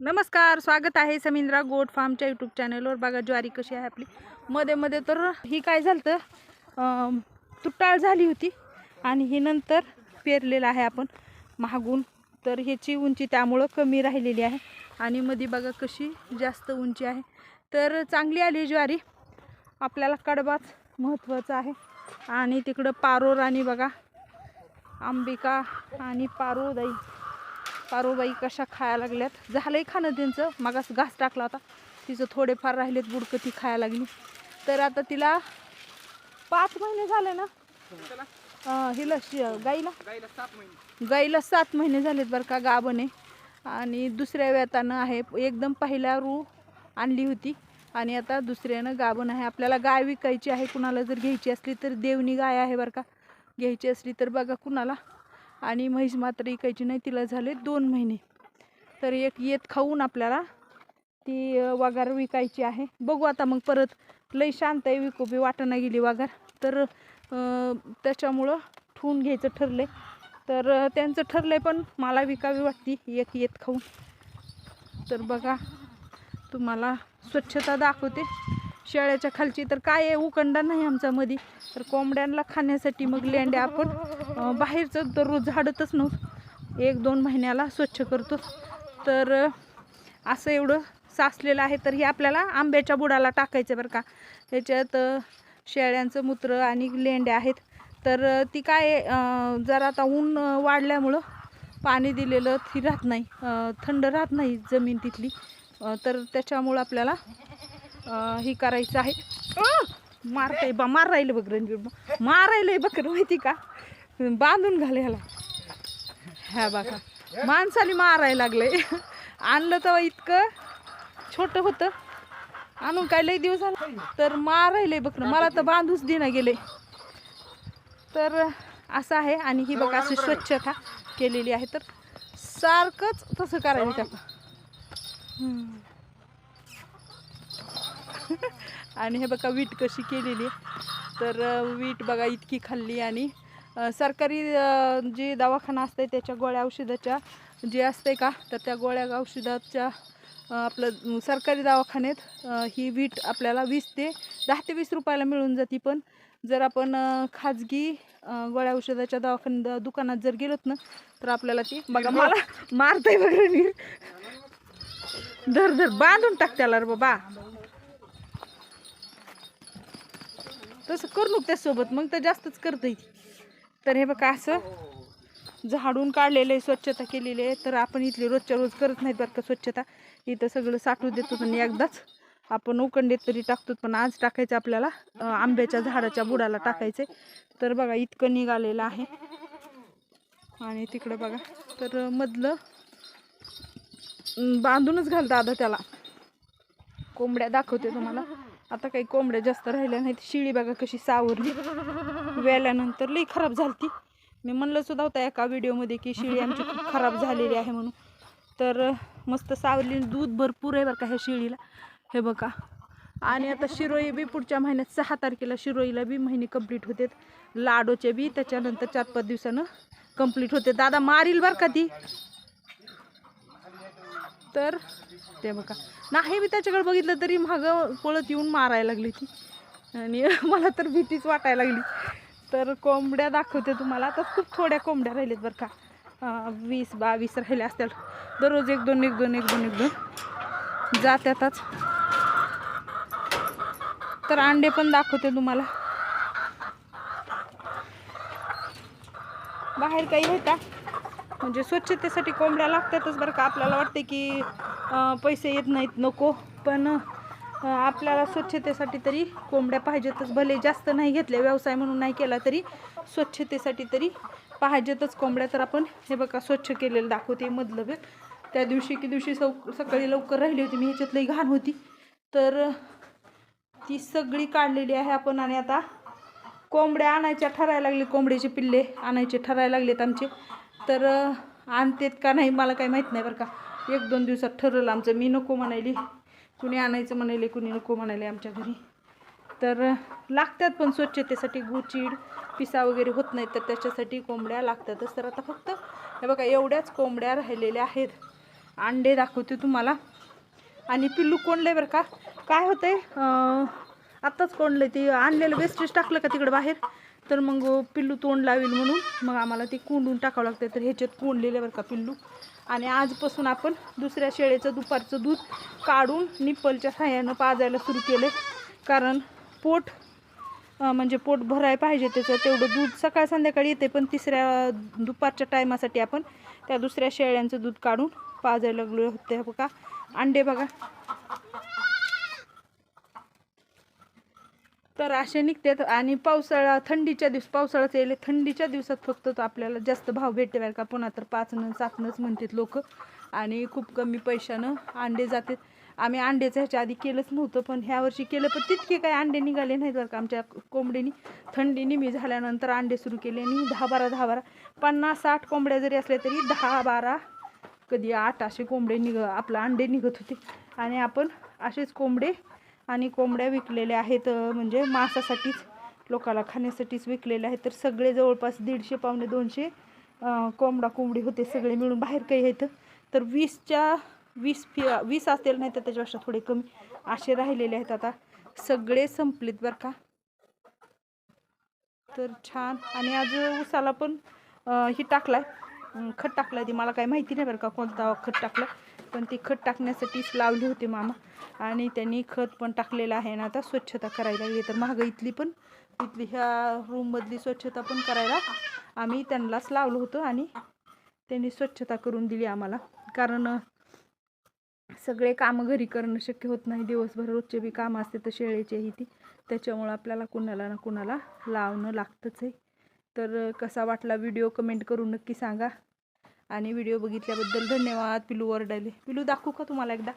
नमस्कार स्वागत आहे समिंद्रा गोट फार्मच्या यूट्यूब चॅनलवर बघा ज्वारी कशी आहे आपली. मध्ये मध्ये तर ही काय झालं तर तुटाळ झाली होती आणि ही नंतर पेरलेलं आहे आपण महागून. तर ह्याची उंची त्यामुळं कमी राहिलेली आहे आणि मध्ये बघा कशी जास्त उंची आहे. तर चांगली आली ज्वारी. आपल्याला कडबाच महत्त्वाचा आहे. आणि तिकडं पारोर आणि बघा अंबिका आणि पारोदाई पारोबाई कशा खायला लागल्यात? झालंय खाणं त्यांचं. मागास घास टाकला होता. तिचं थोडेफार राहिलेत बुडकं ती खायला लागली. तर आता तिला पाच महिने झाले ना? अं, हिला शि- गाईला? गाईला सात महिने. झालेत बरं का गाभण आहे. आणि दुसऱ्या वेतानं आहे. एकदम पहिल्या रू आणली होती. आणि आता दुसऱ्यानं गाभण आहे. आपल्याला गाय विकायची आहे कुणाला जर घ्यायची असली तर देवणी गाय आहे बरं का. घ्यायची असली तर बघा कुणाला आणि म्हैस मात्र इकायची नाही तिला झाले दोन महिने. तर एक येत खाऊन आपल्याला ती वाघार विकायची आहे. बघू आता मग परत. लई शांत आहे विकू बी वाटाणा गेली वाघार. तर त्याच्यामुळं ठेवून घ्यायचं ठरले तर त्यांचं त्यांचं ठरलंय पण मला विकावी वाटती एक येत खाऊन. तर बघा तुम्हाला स्वच्छता दाखवते. शेळ्याच्या खालची. तर काय आहे उकंडा नाही आमचा मध्ये तर कोंबड्यांना खाण्यासाठी मग लेंड्या आपण बाहेरचं दररोज झाडतच नव्हतं एक दोन महिन्याला स्वच्छ करतो तर असं एवढं साचलेलं आहे. तर हे आपल्याला आंब्याच्या बुडाला टाकायचं बरं का. त्याच्यात शेळ्यांचं मूत्र आणि लेंड्या आहेत. तर ती काय आहे, जरा आता ऊन वाढल्यामुळं पाणी दिलेलं ती राहत नाही. थंड राहत नाही जमीन तिथली. तर त्याच्यामुळं आपल्याला हे करायचं आहे! मारताय बा मार राहिलं बघ रणवीर बा. मारायलंय बकर माहिती का? बांधून घाल ह्याला. ह्या बघा माणसाने मारायला लागलंय. आणलं तेव्हा इतकं छोटं होतं. आणून काय लई दिवस झाला? तर मारायलंय बकरं मला तर बांधूच देणं गेले. तर असं आहे आणि ही बघा अशी स्वच्छता केलेली आहे. तर सारखंच तसं करायचं त्याला हम्म. आणि हे बघा वीट कशी केलेली तर वीट बघा इतकी खाल्ली आणि सरकारी जे दवाखाना असते त्याच्या गोळ्या औषधाच्या जे असते का तर त्या गोळ्या औषधाच्या आपलं सरकारी दवाखान्यात ही वीट आपल्याला वीस ते दहा ते वीस रुपयाला मिळून जाते. पण जर आपण खाजगी गोळ्या औषधाच्या दवाखान्यात दुकानात जर गेलोत ना तर आपल्याला ती बघा मला मारतंय बघा धर धर बांधून टाक त्याला रे बाबा. तसं करू त्यासोबत मग तर जास्तच करता येईल तर हे बघा असं झाडून काढलेलं आहे स्वच्छता केलेली आहे. तर आपण इथली रोजच्या रोज करत नाहीत बरं का स्वच्छता. इथं सगळं साठवू देतो आणि एकदाच. आपण उकंडेत तरी टाकतो पण आज टाकायचं आपल्याला आंब्याच्या झाडाच्या बुडाला टाकायचं तर बघा इतकं निघालेलं आहे. आणि तिकडं बघा तर मधलं बांधूनच घाल दादा त्याला. कोंबड्या दाखवते तुम्हाला. आता काही कोंबड्या जास्त राहिल्या नाहीत. शिळी बघा कशी सावरली. वेल्यानंतर लई खराब झालती. मी म्हणलं सुद्धा होता एका व्हिडिओमध्ये की शिळी आमची खूप खराब झालेली आहे म्हणून. तर मस्त सावरली दूध भरपूर आहे बरं का ह्या शिळीला. हे बघा. आणि आता शिरोई बी पुढच्या महिन्यात सहा तारखेला शिरोईला बी महिने कंप्लीट होते लाडोचे बी त्याच्यानंतर चार पाच दिवसानं कंप्लीट होते. दादा मारील बरं का ती? तर ते बघा. नाही मी त्याच्याकडे बघितलं तरी मागं पळत येऊन मारायला लागली ती. आणि मला तर भीतीच वाटायला लागली. तर कोंबड्या दाखवते तुम्हाला. तर खूप थोड्या कोंबड्या राहिल्यात बरं का. वीस बावीस राहिल्या असतील. दररोज एक दोन एक दोन एक दोन एक दोन. जात्यातच तर अंडे पण दाखवते तुम्हाला. बाहेर काही आहे का? म्हणजे स्वच्छतेसाठी कोंबड्या लागतातच बरं का. आपल्याला वाटते की पैसे येत नाहीत नको. पण आपल्याला स्वच्छतेसाठी तरी कोंबड्या पाहिजेतच. भले जास्त नाही घेतले व्यवसाय म्हणून नाही केला तरी स्वच्छतेसाठी तरी पाहिजेतच कोंबड्या. तर आपण हे बघा स्वच्छ केलेलं दाखवते मधलं बी त्या दिवशी की दिवशी सौ सकाळी लवकर राहिली होती मी ह्याच्यातली घाण होती. तर ती सगळी काढलेली आहे आपण आणि आता कोंबड्या आणायच्या ठरायला लागले कोंबड्याचे पिल्ले आणायचे ठरायला लागलेत आमचे. तर आणतेत का नाही मला काही माहीत नाही बरं का. एक दोन दिवसात ठरवलं आमचं. मी नको म्हणायली. कुणी आणायचं म्हणाले कुणी नको म्हणाले आमच्या घरी. तर लागतात पण स्वच्छतेसाठी गुचीड पिसा वगैरे होत नाही तर त्याच्यासाठी कोंबड्या लागतातच. तर आता फक्त हे बघा एवढ्याच कोंबड्या राहिलेल्या आहेत. अंडे दाखवते तुम्हाला. आणि पिल्लू कोंडले बरं का. काय होतं आहे आत्ताच कोंडलं ते. आणलेलं वेस्टेज टाकलं का तिकडं बाहेर? तर मग पिल्लू तोंड लावेल म्हणून. मग आम्हाला ते कोंडून टाकावं लागतं तर ह्याच्यात कोंडलेलं बरं का पिल्लू. आणि आजपासून आपण दुसऱ्या शेळेचं दुपारचं दूध काढून निप्पलच्या साह्यानं पाजायला सुरू केलं कारण पोट म्हणजे पोट भराय पाहिजे त्याचं. तेवढं दूध सकाळ संध्याकाळी येते पण तिसऱ्या दुपारच्या टायमासाठी आपण त्या दुसऱ्या शेळ्यांचं दूध काढून पाजायला लागलो होते बघा अंडे बघा. तर असे निघतात आणि पावसाळा थंडीच्या दिवस पावसाळाच येईल थंडीच्या दिवसात फक्त तो आपल्याला जास्त भाव भेटते बरं का. पुन्हा तर पाचनं सातनंच म्हणतात लोक. आणि खूप कमी पैशानं अंडे जातात. आम्ही अंड्याचं ह्याच्या आधी केलंच नव्हतं पण ह्या वर्षी केलं पण तितके काही अंडे निघाले नाहीत बरं का आमच्या कोंबडीनी. थंडी निमी झाल्यानंतर अंडे सुरू केले आणि दहा बारा दहा बारा पन्नास साठ कोंबड्या जरी असल्या तरी दहा बारा कधी आठ असे कोंबडे निघ आपलं अंडे निघत होते. आणि आपण असेच कोंबडे आणि कोंबड्या विकलेल्या आहेत म्हणजे मांसासाठीच लोकाला खाण्यासाठीच विकलेले आहेत. तर सगळे जवळपास दीडशे पावणे दोनशे कोंबडा कोंबडी होते सगळे मिळून बाहेर काही आहेत. तर वीसच्या वीस फी वीस असतील नाही तर त्याच्यापेक्षा थोडे कमी असे राहिलेले आहेत आता. सगळे संपलेत बरं का. तर छान. आणि आज उसाला पण ही हे टाकलाय. अं, खत आहे ते. मला काही माहिती नाही बरं का कोणता खत टाकलं पण ती खत टाकण्यासाठीच लावली होती मामा. आणि त्यांनी खत पण टाकलेलं आहे ना आता स्वच्छता करायला. लागली तर महाग इथली पण. इथली ह्या रूममधली स्वच्छता पण करायला आम्ही त्यांनाच लावलं होतं आणि त्यांनी स्वच्छता करून दिली आम्हाला. कारण सगळे कामं घरी करणं शक्य होत नाही. दिवसभर रोजचे बी कामं असते तर शेळेचेही ती. त्याच्यामुळं आपल्याला कुणाला ना कुणाला लावणं लागतंच आहे. तर कसा वाटला व्हिडिओ कमेंट करून नक्की सांगा. आणि व्हिडिओ बघितल्याबद्दल धन्यवाद. पिलू वरडायले पिलू दाखवू का तुम्हाला एकदा?